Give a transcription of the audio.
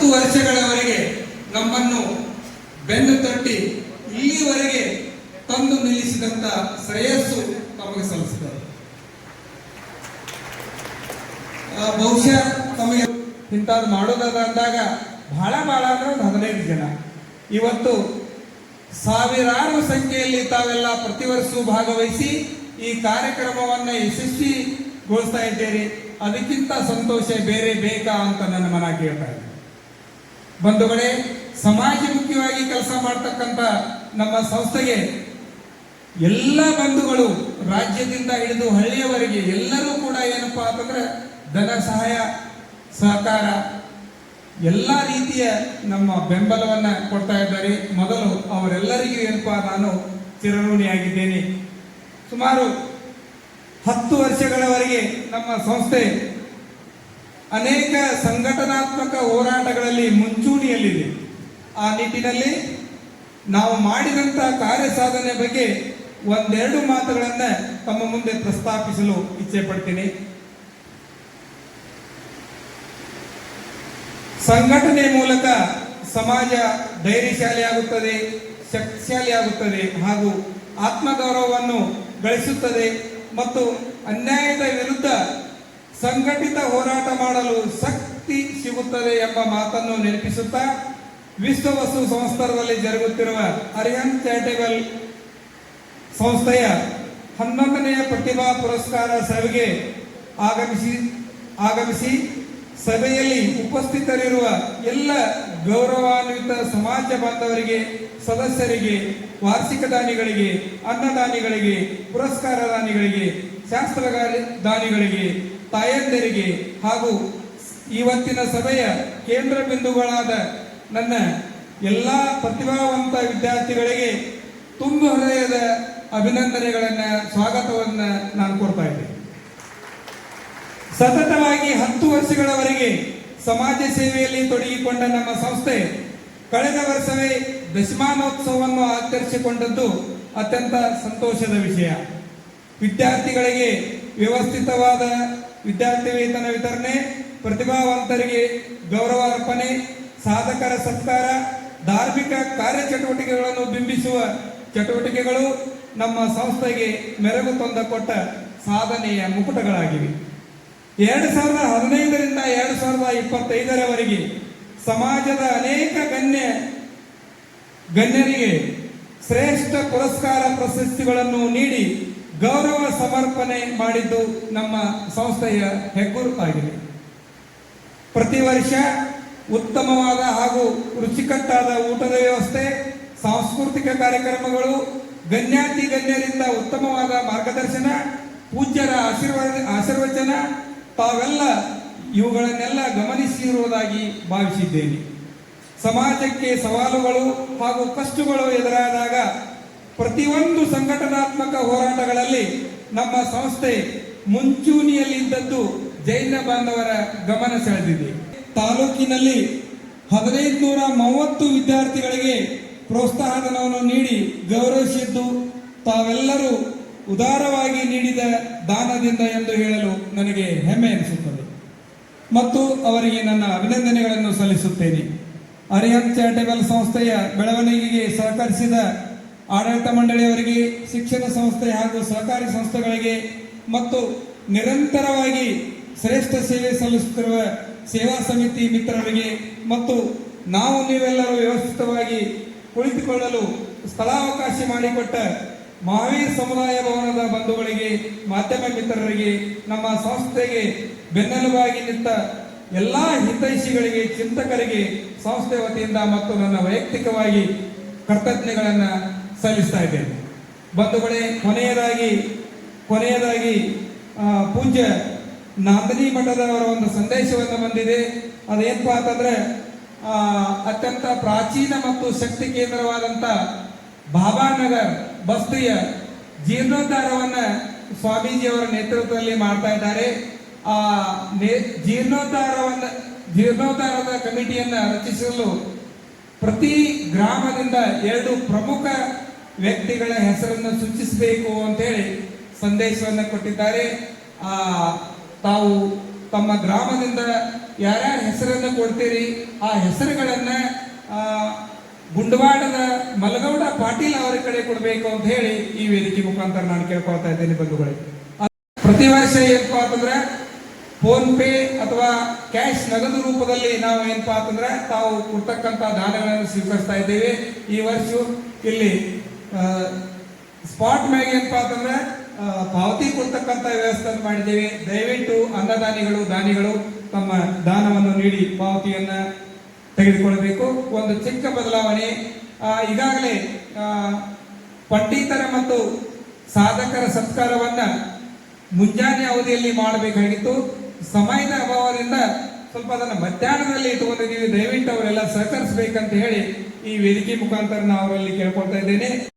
ಹತ್ತು ವರ್ಷಗಳವರೆಗೆ ನಮ್ಮನ್ನು ಬೆನ್ನು ತಟ್ಟಿ ಇಲ್ಲಿವರೆಗೆ ತಂದು ನಿಲ್ಲಿಸಿದಂತ ಶ್ರೇಯಸ್ಸು ತಮಗೆ ಸಲ್ಲಿಸಿದ್ದಾರೆ. ಬಹುಶಃ ತಮಗೆ ಇಂಥದ್ದು ಮಾಡೋದಾದ ಅಂದಾಗ ಬಹಳ ಬಹಳ ಅಂದ್ರೆ ಒಂದು ಹದಿನೈದು ಜನ. ಇವತ್ತು ಸಾವಿರಾರು ಸಂಖ್ಯೆಯಲ್ಲಿ ತಾವೆಲ್ಲ ಪ್ರತಿ ವರ್ಷವೂ ಭಾಗವಹಿಸಿ ಈ ಕಾರ್ಯಕ್ರಮವನ್ನು ಯಶಸ್ವಿಗೊಳಿಸ್ತಾ ಇದ್ದೀರಿ. ಅದಕ್ಕಿಂತ ಸಂತೋಷ ಬೇರೆ ಬೇಕಾ ಅಂತ ನನ್ನ ಮನ ಕೇಳ್ತಾ ಇದೆ. ಬಂಧುಗಳೇ ಸಮಾಜಮುಖಿಯಾಗಿ ಕೆಲಸ ಮಾಡ್ತಕ್ಕಂಥ ನಮ್ಮ ಸಂಸ್ಥೆಗೆ ಎಲ್ಲ ಬಂಧುಗಳು ರಾಜ್ಯದಿಂದ ಹಿಡಿದು ಹಳ್ಳಿಯವರೆಗೆ ಎಲ್ಲರೂ ಕೂಡ ಏನಪ್ಪಾ ಅಂತಂದ್ರೆ ಧನ ಸಹಾಯ, ಸಹಕಾರ, ಎಲ್ಲ ರೀತಿಯ ನಮ್ಮ ಬೆಂಬಲವನ್ನ ಕೊಡ್ತಾ ಇದ್ದಾರೆ. ಮೊದಲು ಅವರೆಲ್ಲರಿಗೂ ಏನಪ್ಪಾ ನಾನು ಚಿರಋಣಿಯಾಗಿದ್ದೇನೆ. ಸುಮಾರು ಹತ್ತು ವರ್ಷಗಳವರೆಗೆ ನಮ್ಮ ಸಂಸ್ಥೆ ಅನೇಕ ಸಂಘಟನಾತ್ಮಕ ಹೋರಾಟಗಳಲ್ಲಿ ಮುಂಚೂಣಿಯಲ್ಲಿದೆ. ಆ ನಿಟ್ಟಿನಲ್ಲಿ ನಾವು ಮಾಡಿದಂಥ ಕಾರ್ಯ ಸಾಧನೆ ಬಗ್ಗೆ ಒಂದೆರಡು ಮಾತುಗಳನ್ನ ತಮ್ಮ ಮುಂದೆ ಪ್ರಸ್ತಾಪಿಸಲು ಇಚ್ಛೆ ಪಡ್ತೀನಿ. ಸಂಘಟನೆ ಮೂಲಕ ಸಮಾಜ ಧೈರ್ಯಶಾಲಿಯಾಗುತ್ತದೆ, ಶಕ್ತಿಶಾಲಿಯಾಗುತ್ತದೆ ಹಾಗೂ ಆತ್ಮಗೌರವವನ್ನು ಗಳಿಸುತ್ತದೆ ಮತ್ತು ಅನ್ಯಾಯದ ವಿರುದ್ಧ ಸಂಘಟಿತ ಹೋರಾಟ ಮಾಡಲು ಶಕ್ತಿ ಸಿಗುತ್ತದೆ ಎಂಬ ಮಾತನ್ನು ನೆನಪಿಸುತ್ತಾ ವಿಶ್ವ ವಸ್ತು ಸಂಸ್ಥಾನದಲ್ಲಿ ಜರುಗುತ್ತಿರುವ ಅರಿಹನ್ ಚಾರಿಟೇಬಲ್ ಸಂಸ್ಥೆಯ ಹನ್ನೊಂದನೆಯ ಪ್ರತಿಭಾ ಪುರಸ್ಕಾರ ಸಭೆಗೆ ಆಗಮಿಸಿ ಆಗಮಿಸಿ ಸಭೆಯಲ್ಲಿ ಉಪಸ್ಥಿತರಿರುವ ಎಲ್ಲ ಗೌರವಾನ್ವಿತ ಸಮಾಜ ಬಾಂಧವರಿಗೆ, ಸದಸ್ಯರಿಗೆ, ವಾರ್ಷಿಕ ದಾನಿಗಳಿಗೆ, ಅನ್ನದಾನಿಗಳಿಗೆ, ಪುರಸ್ಕಾರ ದಾನಿಗಳಿಗೆ ಶಾಸ್ತ್ರ ದಾನಿಗಳಿಗೆ ತಾಯಂದಿರಿಗೆ ಹಾಗೂ ಇವತ್ತಿನ ಸಭೆಯ ಕೇಂದ್ರ ಬಿಂದುಗಳಾದ ನನ್ನ ಎಲ್ಲ ಪ್ರತಿಭಾವಂತ ವಿದ್ಯಾರ್ಥಿಗಳಿಗೆ ತುಂಬ ಹೃದಯದ ಅಭಿನಂದನೆಗಳನ್ನು, ಸ್ವಾಗತವನ್ನ ನಾನು ಕೊಡ್ತಾ ಇದ್ದೇನೆ. ಸತತವಾಗಿ ಹತ್ತು ವರ್ಷಗಳವರೆಗೆ ಸಮಾಜ ಸೇವೆಯಲ್ಲಿ ತೊಡಗಿಕೊಂಡ ನಮ್ಮ ಸಂಸ್ಥೆ ಕಳೆದ ವರ್ಷವೇ ದಶಮಾನೋತ್ಸವವನ್ನು ಆಚರಿಸಿಕೊಂಡದ್ದು ಅತ್ಯಂತ ಸಂತೋಷದ ವಿಷಯ. ವಿದ್ಯಾರ್ಥಿಗಳಿಗೆ ವ್ಯವಸ್ಥಿತವಾದ ವಿದ್ಯಾರ್ಥಿ ವೇತನ ವಿತರಣೆ, ಪ್ರತಿಭಾವಂತರಿಗೆ ಗೌರವ ಅರ್ಪಣೆ, ಸಾಧಕರ ಸತ್ಕಾರ, ಧಾರ್ಮಿಕ ಕಾರ್ಯಚಟುವಟಿಕೆಗಳನ್ನು ಬಿಂಬಿಸುವ ಚಟುವಟಿಕೆಗಳು ನಮ್ಮ ಸಂಸ್ಥೆಗೆ ಮೆರಗು ತಂದ ಕೊಟ್ಟ ಸಾಧನೆಯ ಮುಕುಟಗಳಾಗಿವೆ. ಎರಡು ಸಾವಿರದ ಹದಿನೈದರಿಂದ ಎರಡು ಸಾವಿರದ ಇಪ್ಪತ್ತೈದರವರೆಗೆ ಸಮಾಜದ ಅನೇಕ ಗಣ್ಯ, ಗಣ್ಯರಿಗೆ ಶ್ರೇಷ್ಠ ಪುರಸ್ಕಾರ ಪ್ರಶಸ್ತಿಗಳನ್ನು ನೀಡಿ ಗೌರವ ಸಮರ್ಪಣೆ ಮಾಡಿದ್ದು ನಮ್ಮ ಸಂಸ್ಥೆಯ ಹೆಗ್ಗುರುತಾಗಿದೆ. ಪ್ರತಿ ವರ್ಷ ಉತ್ತಮವಾದ ಹಾಗೂ ರುಚಿಕಟ್ಟಾದ ಊಟದ ವ್ಯವಸ್ಥೆ, ಸಾಂಸ್ಕೃತಿಕ ಕಾರ್ಯಕ್ರಮಗಳು, ಗಣ್ಯಾತಿ ಗಣ್ಯರಿಂದ ಉತ್ತಮವಾದ ಮಾರ್ಗದರ್ಶನ, ಪೂಜ್ಯರ ಆಶೀರ್ವಾದ ಆಶೀರ್ವಚನ, ತಾವೆಲ್ಲ ಇವುಗಳನ್ನೆಲ್ಲ ಗಮನಿಸಿರುವುದಾಗಿ ಭಾವಿಸಿದ್ದೇನೆ. ಸಮಾಜಕ್ಕೆ ಸವಾಲುಗಳು ಹಾಗೂ ಕಷ್ಟಗಳು ಎದುರಾದಾಗ ಪ್ರತಿಯೊಂದು ಸಂಘಟನಾತ್ಮಕ ಹೋರಾಟಗಳಲ್ಲಿ ನಮ್ಮ ಸಂಸ್ಥೆ ಮುಂಚೂಣಿಯಲ್ಲಿದ್ದದ್ದು ಜೈನ ಬಾಂಧವರ ಗಮನ ಸೆಳೆದಿದೆ. ತಾಲೂಕಿನಲ್ಲಿ ಹದಿನೈದು ನೂರ ಮೂವತ್ತು ವಿದ್ಯಾರ್ಥಿಗಳಿಗೆ ಪ್ರೋತ್ಸಾಹಧನವನ್ನು ನೀಡಿ ಗೌರವಿಸಿದ್ದು ತಾವೆಲ್ಲರೂ ಉದಾರವಾಗಿ ನೀಡಿದ ದಾನದಿಂದ ಎಂದು ಹೇಳಲು ನನಗೆ ಹೆಮ್ಮೆ ಅನಿಸುತ್ತದೆ ಮತ್ತು ಅವರಿಗೆ ನನ್ನ ಅಭಿನಂದನೆಗಳನ್ನು ಸಲ್ಲಿಸುತ್ತೇನೆ. ಅರಿಹಂತ್ ಚಾರಿಟೇಬಲ್ ಸಂಸ್ಥೆಯ ಬೆಳವಣಿಗೆಗೆ ಸಹಕರಿಸಿದ ಆಡಳಿತ ಮಂಡಳಿಯವರಿಗೆ, ಶಿಕ್ಷಣ ಸಂಸ್ಥೆ ಹಾಗೂ ಸಹಕಾರಿ ಸಂಸ್ಥೆಗಳಿಗೆ ಮತ್ತು ನಿರಂತರವಾಗಿ ಶ್ರೇಷ್ಠ ಸೇವೆ ಸಲ್ಲಿಸುತ್ತಿರುವ ಸೇವಾ ಸಮಿತಿ ಮಿತ್ರರಿಗೆ ಮತ್ತು ನಾವು ನೀವೆಲ್ಲರೂ ವ್ಯವಸ್ಥಿತವಾಗಿ ಕುಳಿತುಕೊಳ್ಳಲು ಸ್ಥಳಾವಕಾಶ ಮಾಡಿಕೊಟ್ಟ ಮಹಾವೀರ್ ಸಮುದಾಯ ಭವನದ ಬಂಧುಗಳಿಗೆ, ಮಾಧ್ಯಮ ಮಿತ್ರರಿಗೆ, ನಮ್ಮ ಸಂಸ್ಥೆಗೆ ಬೆನ್ನೆಲುಬಾಗಿ ನಿಂತ ಎಲ್ಲ ಹಿತೈಷಿಗಳಿಗೆ, ಚಿಂತಕರಿಗೆ, ಸಂಸ್ಥೆ ವತಿಯಿಂದ ಮತ್ತು ನನ್ನ ವೈಯಕ್ತಿಕವಾಗಿ ಕೃತಜ್ಞೆಗಳನ್ನು ಸಲ್ಲಿಸ್ತಾ ಇದ್ದೇನೆ. ಬಂಧುಗಳೇ, ಕೊನೆಯದಾಗಿ ಕೊನೆಯದಾಗಿ ಪೂಜ್ಯ ನಾಂದನಿ ಮಠದವರ ಒಂದು ಸಂದೇಶವನ್ನು ಬಂದಿದೆ. ಅದೇನಪ್ಪ ಅಂತಂದ್ರೆ ಅತ್ಯಂತ ಪ್ರಾಚೀನ ಮತ್ತು ಶಕ್ತಿ ಕೇಂದ್ರವಾದಂಥ ಬಾಬಾನಗರ್ ಬಸ್ತಿಯ ಜೀರ್ಣೋದ್ಧಾರವನ್ನ ಸ್ವಾಮೀಜಿಯವರ ನೇತೃತ್ವದಲ್ಲಿ ಮಾಡ್ತಾ ಇದ್ದಾರೆ. ಆ, ನೇ- ಜೀರ್ಣೋದ್ಧಾರವನ್ನ, ಜೀರ್ಣೋದ್ಧಾರದ ಕಮಿಟಿಯನ್ನ ರಚಿಸಲು ಪ್ರತಿ ಗ್ರಾಮದಿಂದ ಎರಡು ಪ್ರಮುಖ ವ್ಯಕ್ತಿಗಳ ಹೆಸರನ್ನು ಸೂಚಿಸಬೇಕು ಅಂತೇಳಿ ಸಂದೇಶವನ್ನು ಕೊಟ್ಟಿದ್ದಾರೆ. ಆ, ತಾವು ತಮ್ಮ ಗ್ರಾಮದಿಂದ ಯಾರ್ಯಾರ ಹೆಸರನ್ನು ಕೊಡ್ತೀರಿ, ಆ ಹೆಸರುಗಳನ್ನು ಗುಂಡವಾಡದ ಮಲಗೌಡ ಪಾಟೀಲ್ ಅವರ ಕಡೆ ಕೊಡಬೇಕು ಅಂತ ಹೇಳಿ ಈ ವೇದಿಕೆ ಮುಖಾಂತರ ನಾನು ಕೇಳ್ಕೊಳ್ತಾ ಇದ್ದೇನೆ ಬಂಧುಗಳೇ. ಪ್ರತಿ ವರ್ಷ ಏನಪ್ಪಾ ಅಂತಂದ್ರೆ ಫೋನ್ ಪೇ ಅಥವಾ ಕ್ಯಾಶ್ ನಗದು ರೂಪದಲ್ಲಿ ನಾವು ಏನಪ್ಪಾ ಅಂತಂದ್ರೆ ತಾವು ಕೊಡ್ತಕ್ಕಂತ ದಾನಗಳನ್ನು ಸ್ವೀಕರಿಸ್ತಾ ಇದ್ದೇವೆ. ಈ ವರ್ಷ ಇಲ್ಲಿ ಸ್ಪಾಟ್ ಮ್ಯಾಗ ಏನಪ್ಪ ಅಂತಂದ್ರೆ ಪಾವತಿ ಕೊಡ್ತಕ್ಕಂತ ವ್ಯವಸ್ಥೆಯನ್ನು ಮಾಡಿದ್ದೇವೆ. ದಯವಿಟ್ಟು ಅನ್ನದಾನಿಗಳು, ದಾನಿಗಳು ತಮ್ಮ ದಾನವನ್ನು ನೀಡಿ ಪಾವತಿಯನ್ನ ತೆಗೆದುಕೊಳ್ಳಬೇಕು. ಒಂದು ಚಿಕ್ಕ ಬದಲಾವಣೆ. ಈಗಾಗಲೇ ಪಂಡಿತರ ಮತ್ತು ಸಾಧಕರ ಸತ್ಕಾರವನ್ನ ಮುಂಜಾನೆ ಅವಧಿಯಲ್ಲಿ ಮಾಡಬೇಕಾಗಿತ್ತು. ಸಮಯದ ಅಭಾವದಿಂದ ಸ್ವಲ್ಪ ಅದನ್ನು ಮಧ್ಯಾಹ್ನದಲ್ಲಿ ಇಟ್ಟುಕೊಂಡಿದ್ದೀವಿ. ದಯವಿಟ್ಟು ಅವರೆಲ್ಲ ಸಹಕರಿಸಬೇಕಂತ ಹೇಳಿ ಈ ವೇದಿಕೆ ಮುಖಾಂತರ ನಾನು ಅವರಲ್ಲಿ ಕೇಳ್ಕೊಳ್ತಾ ಇದ್ದೇನೆ.